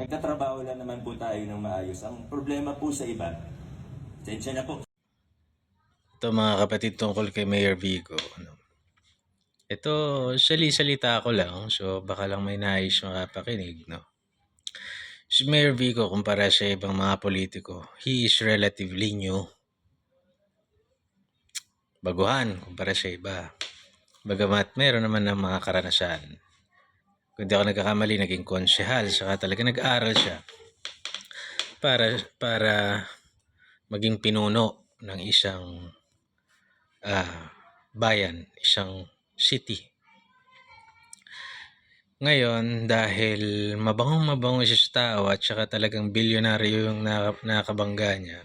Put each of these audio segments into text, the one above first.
Nagtatrabaho lang naman po tayo ng maayos. Ang problema po sa iba, sensya na po. Ito mga kapatid tungkol kay Mayor Vigo. Ano. Ito, sali-salita ko lang. So, baka lang may nais makapakinig, no? Si Mayor Vigo, kumpara sa ibang mga politiko, he is relatively new. Baguhan, kumpara sa iba. Bagamat meron naman ng mga karanasan. Kung di ako nagkakamali, naging konsehal, saka talaga nag-aral siya para para maging pinuno ng isang ah, bayan, isang city. Ngayon, dahil mabangong mabango siya sa tao at saka talagang bilyonaryo yung naka- nakabangga niya,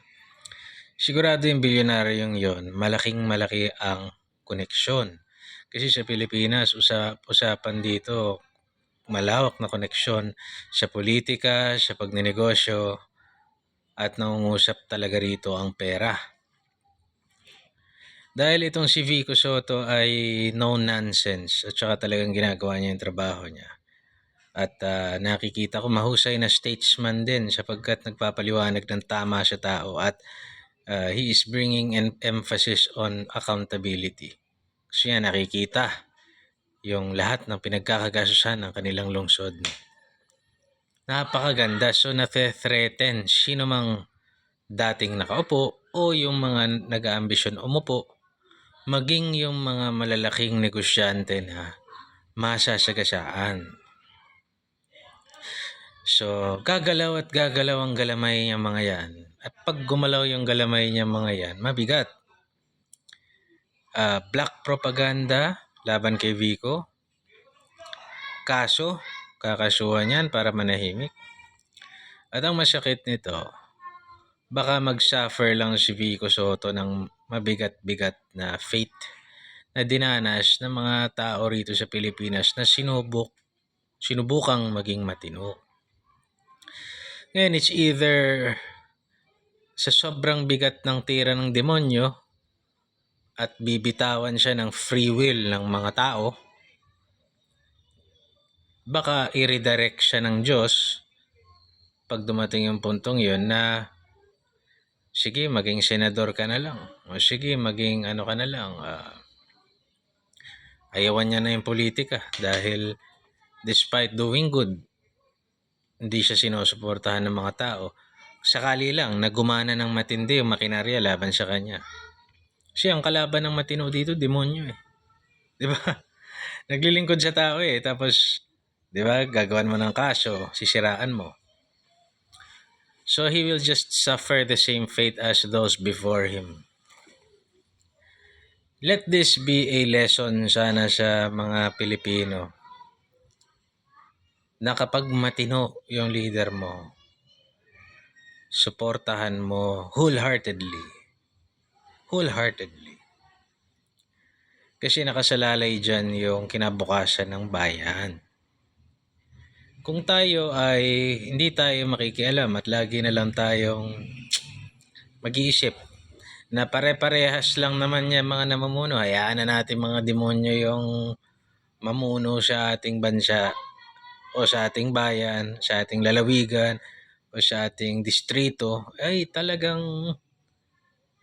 sigurado yung bilyonaryong yon malaking malaki ang koneksyon. Kasi sa Pilipinas, usap, usapan dito, malawak na koneksyon sa politika, sa pagninegosyo, at nangungusap talaga rito ang pera. Dahil itong si Vico Soto ay no nonsense at saka talagang ginagawa niya yung trabaho niya. At ah, nakikita ko mahusay na statesman din sapagkat nagpapaliwanag ng tama sa tao at ah, he is bringing an emphasis on accountability. Kasi yan nakikita yung lahat ng pinagkakagasusan ng kanilang lungsod. Napakaganda. So, nafe-threaten sino mang dating nakaupo o yung mga nag-aambisyon umupo maging yung mga malalaking negosyante na masasagasaan. So, gagalaw at gagalaw ang galamay niya mga yan. At pag gumalaw yung galamay niya mga yan, mabigat. Ah, black propaganda laban kay Vico. Kaso, kakasuhan yan para manahimik. At ang masakit nito, baka mag-suffer lang si Vico Soto ng mabigat-bigat na fate na dinanas ng mga tao rito sa Pilipinas na sinubok, sinubukang maging matino. Ngayon, it's either sa sobrang bigat ng tira ng demonyo at bibitawan siya ng free will ng mga tao, baka i-redirect siya ng Diyos pag dumating yung puntong yun na sige, maging senador ka na lang. O sige, maging ano ka na lang. ah, ayawan niya na yung politika dahil despite doing good, hindi siya sinusuportahan ng mga tao. Sakali lang, nagumana ng matindi yung makinarya laban sa kanya. Kasi ang kalaban ng matino dito, demonyo eh. Di ba? Naglilingkod sa tao eh. Tapos, di ba, gagawan mo ng kaso, sisiraan mo. So he will just suffer the same fate as those before him. Let this be a lesson sana sa mga Pilipino na kapag matino yung leader mo, suportahan mo wholeheartedly. Wholeheartedly. Kasi nakasalalay dyan yung kinabukasan ng bayan kung tayo ay hindi tayo makikialam at lagi na lang tayong mag-iisip na pare-parehas lang naman niya mga namumuno, hayaan na natin mga demonyo yung mamuno sa ating bansa o sa ating bayan, sa ating lalawigan o sa ating distrito, ay talagang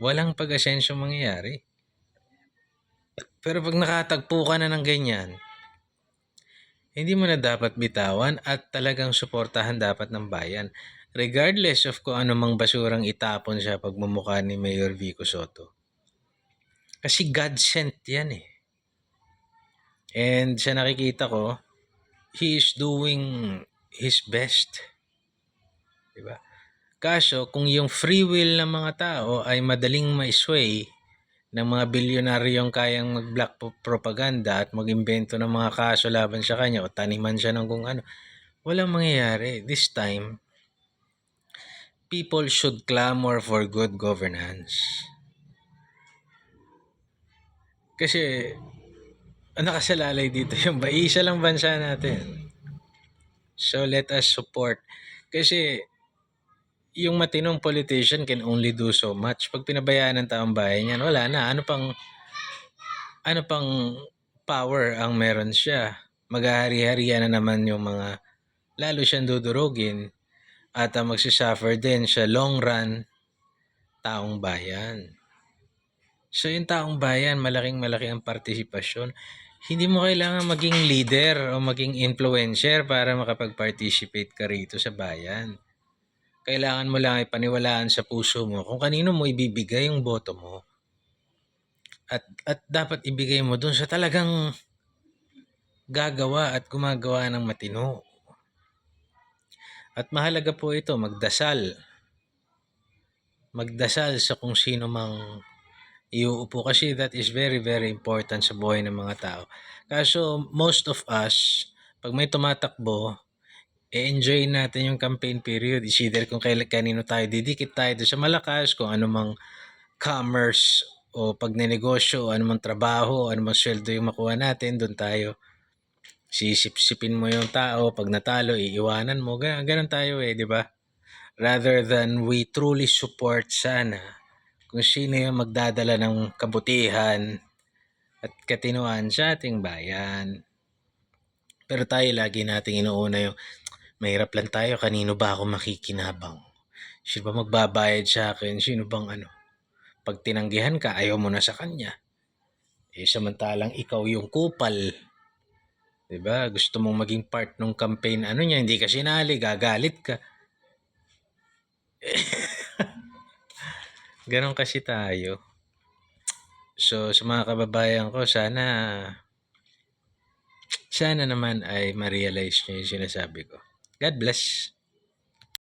walang pag-asensyo mangyayari. Pero pag nakatagpo ka na ng ganyan, hindi mo na dapat bitawan at talagang suportahan dapat ng bayan. Regardless of kung ano mang basurang itapon sa pagmumukha ni Mayor Vico Soto. Kasi God sent yan eh. And sa nakikita ko, he is doing his best. Diba? Kaso, kung yung free will ng mga tao ay madaling ma-sway ng mga bilyonaryong kayang mag-black propaganda at mag-imbento ng mga kaso laban sa kanya o taniman siya ng kung ano, walang mangyayari. This time, people should clamor for good governance. Kasi, ang nakasalalay dito yung ba, isa lang bansa natin. So, let us support. Kasi, yung matinong politician can only do so much. Pag pinabayaan ng taong bayan yan, wala na. Ano pang, ano pang power ang meron siya? Maghahari-harihan na naman yung mga, lalo siyang dudurugin At ang magsisuffer din sa long run, taong bayan. So yung taong bayan, malaking malaki ang partisipasyon. Hindi mo kailangan maging leader o maging influencer para makapag-participate ka rito sa bayan. Kailangan mo lang ipaniwalaan sa puso mo kung kanino mo ibibigay yung boto mo. At, at dapat ibigay mo dun sa talagang gagawa at gumagawa ng matino. At mahalaga po ito, magdasal. Magdasal sa kung sino mang iuupo kasi that is very very important sa buhay ng mga tao. Kaso most of us, pag may tumatakbo, e-enjoy natin yung campaign period. Is either kung kailan kanino tayo didikit tayo sa malakas, kung ano mang commerce o pagnenegosyo, o ano mang trabaho, o ano mang sweldo yung makuha natin, doon tayo. Sisip-sipin mo yung tao, pag natalo, iiwanan mo. Ganun, ganun tayo eh, di ba? Rather than we truly support sana kung sino yung magdadala ng kabutihan at katinuan sa ating bayan. Pero tayo lagi nating inuuna yung mahirap lang tayo, kanino ba ako makikinabang? Sino ba magbabayad sa akin? Sino bang ano? Pag tinanggihan ka, ayaw mo na sa kanya. Eh, samantalang ikaw yung kupal. 'Di ba? Gusto mong maging part ng campaign ano niya, hindi ka sinali, gagalit ka. Ganon kasi tayo. So, sa mga kababayan ko, sana sana naman ay ma-realize nyo yung sinasabi ko. God bless.